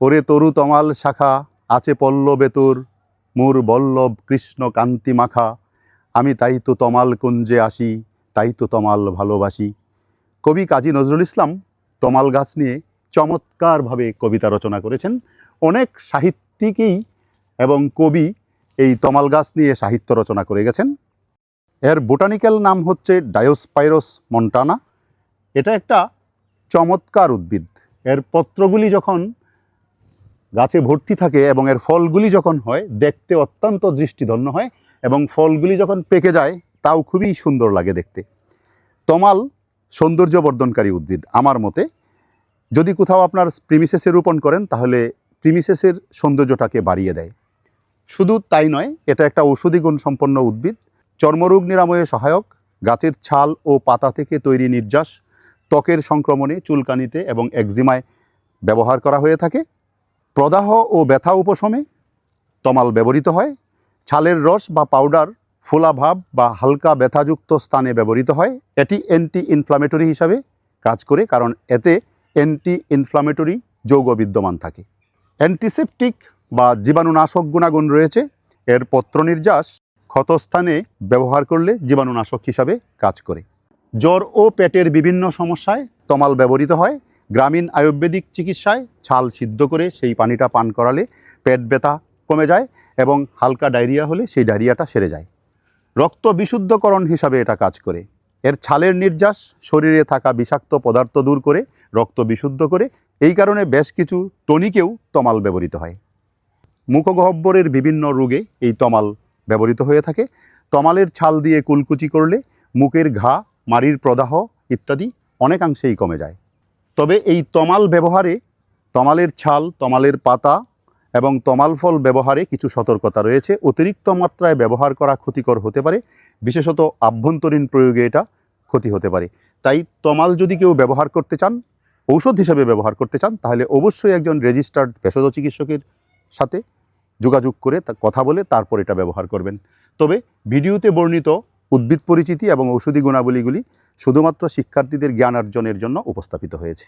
ওরে তরু তমাল শাখা, আছে পল্লবেতুর মুর বল্লভ কৃষ্ণ কান্তি মাখা। আমি তাই তো তমাল কুঞ্জে আসি, তাই তো তমাল ভালোবাসি। কবি কাজী নজরুল ইসলাম তমাল গাছ নিয়ে চমৎকারভাবে কবিতা রচনা করেছেন। অনেক সাহিত্যিকই এবং কবি এই তমাল গাছ নিয়ে সাহিত্য রচনা করে গেছেন। এর বোটানিক্যাল নাম হচ্ছে ডায়োস্পাইরোস মন্টানা। এটা একটা চমৎকার উদ্ভিদ। এর পত্রগুলি যখন গাছে ভর্তি থাকে এবং এর ফলগুলি যখন হয়, দেখতে অত্যন্ত দৃষ্টিধন্য হয় এবং ফলগুলি যখন পেকে যায়, তাও খুবই সুন্দর লাগে দেখতে। তমাল সৌন্দর্য বর্ধনকারী উদ্ভিদ আমার মতে। যদি কোথাও আপনার প্রিমিসেসে রোপণ করেন, তাহলে প্রিমিসেসের সৌন্দর্যটাকে বাড়িয়ে দেয়। শুধু তাই নয়, এটা একটা ঔষধি গুণ সম্পন্ন উদ্ভিদ। চর্মরোগ নিরাময়ে সহায়ক, গাছের ছাল ও পাতা থেকে তৈরি নির্যাস, ত্বকের সংক্রমণে চুলকানিতে এবং একজিমায় ব্যবহার করা হয়ে থাকে। প্রদাহ ও ব্যথা উপশমে তমাল ব্যবহৃত হয়। ছালের রস বা পাউডার ফোলাভাব বা হালকা ব্যথাযুক্ত স্থানে ব্যবহৃত হয়। এটি অ্যান্টি ইনফ্লামেটরি হিসাবে কাজ করে কারণ এতে অ্যান্টি ইনফ্লামেটরি যৌগ বিদ্যমান থাকে। অ্যান্টিসেপটিক বা জীবাণুনাশক গুণাগুণ রয়েছে। এর পত্র নির্যাস ক্ষতস্থানে ব্যবহার করলে জীবাণুনাশক হিসাবে কাজ করে। জ্বর ও পেটের বিভিন্ন সমস্যায় তমাল ব্যবহৃত হয়। গ্রামীণ আয়ুর্বেদিক চিকিৎসায় ছাল সিদ্ধ করে সেই পানিটা পান করালে পেট ব্যথা কমে যায় এবং হালকা ডায়রিয়া হলে সেই ডায়রিয়াটা সেরে যায়। রক্ত বিশুদ্ধকরণ হিসাবে এটা কাজ করে। এর ছালের নির্যাস, শরীরে থাকা বিষাক্ত পদার্থ দূর করে, রক্ত বিশুদ্ধ করে, এই কারণে বেশ কিছু টনিকেও তমাল ব্যবহৃত হয়। মুখগহ্বরের বিভিন্ন রোগে এই তমাল ব্যবহৃত হয়ে থাকে। তমালের ছাল দিয়ে কুলকুচি করলে মুখের ঘা, মাড়ির প্রদাহ ইত্যাদি অনেকাংশেই কমে যায়। তবে এই তমাল ব্যবহারে তমালের ছাল, তমালের পাতা এবং তমাল ফল ব্যবহারে কিছু সতর্কতা রয়েছে। অতিরিক্ত মাত্রায় ব্যবহার করা ক্ষতিকর হতে পারে। বিশেষত আভ্যন্তরীণ প্রয়োগে এটা ক্ষতি হতে পারে। তাই তমাল যদি কেউ ব্যবহার করতে চান, ঔষধ হিসেবে ব্যবহার করতে চান, তাহলে অবশ্যই একজন রেজিস্টার্ড ভেষজ চিকিৎসকের সাথে যোগাযোগ করে কথা বলে তারপর এটা ব্যবহার করবেন। তবে ভিডিওতে বর্ণিত উদ্ভিদ পরিচিতি এবং ঔষধি গুণাবলীগুলি শুধুমাত্র শিক্ষার্থীদের জ্ঞান অর্জনের জন্য উপস্থাপিত হয়েছে।